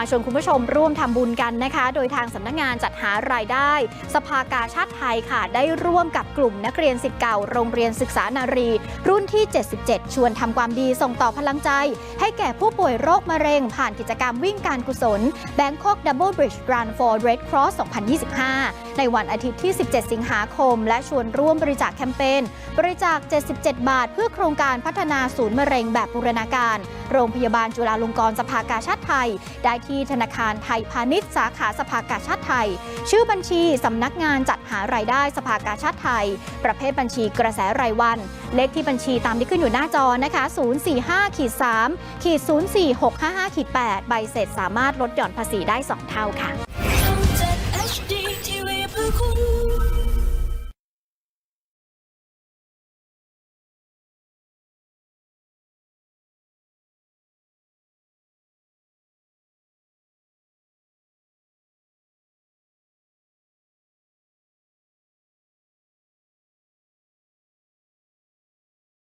มาชวนคุณผู้ชมร่วมทำบุญกันนะคะ โดยทางสำนักงานจัดหารายได้ สภากาชาติไทยค่ะ ได้ร่วมกับกลุ่มนักเรียนสิทธิ์เก่าโรงเรียนศึกษานารี รุ่นที่ 77 ชวนทำความดีส่งต่อพลังใจ ให้แก่ผู้ป่วยโรคมะเร็ง ผ่านกิจกรรมวิ่งการกุศล Bangkok Double Bridge Run for Red Cross 2025 ในวันอาทิตย์ที่ 17 สิงหาคม และชวนร่วมบริจาคแคมเปญบริจาค 77 บาท เพื่อโครงการพัฒนาศูนย์มะเร็งแบบบูรณาการ โรงพยาบาลจุฬาลงกรณ์สภากาชาติไทย ได้ที่ธนาคารไทยพาณิชย์สาขาสภากาชาติไทย ชื่อบัญชีสำนักงานจัดหารายได้สภากาชาติไทย ประเภทบัญชีกระแสรายวัน เลขที่บัญชีตามที่ขึ้นอยู่หน้าจอนะคะ 045ขีด3ขีด04655ขีด8ใบเสร็จสามารถลดหย่อนภาษีได้ 2 เท่าค่ะ